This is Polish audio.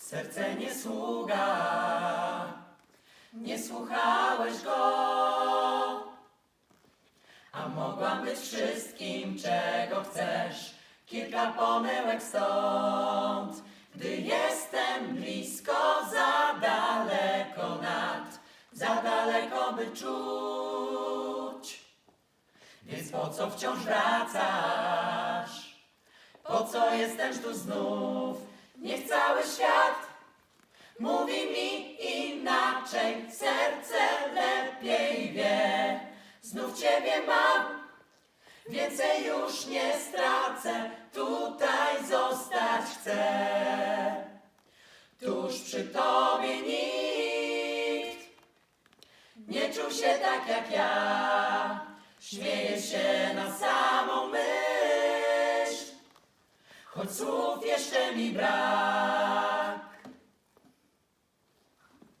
serce nie sługa, nie słuchałeś go. A mogłam być wszystkim, czego chcesz, kilka pomyłek stąd. Gdy jestem blisko, za daleko nad, za daleko by czuć. Więc po co wciąż wracasz? Po co jestem tu znów? Niech cały świat mówi mi inaczej, serce lepiej wie. Znów Ciebie mam, więcej już nie stracę, tutaj zostać chcę. Tuż przy Tobie nikt nie czuł się tak jak ja. Choć słów jeszcze mi brak.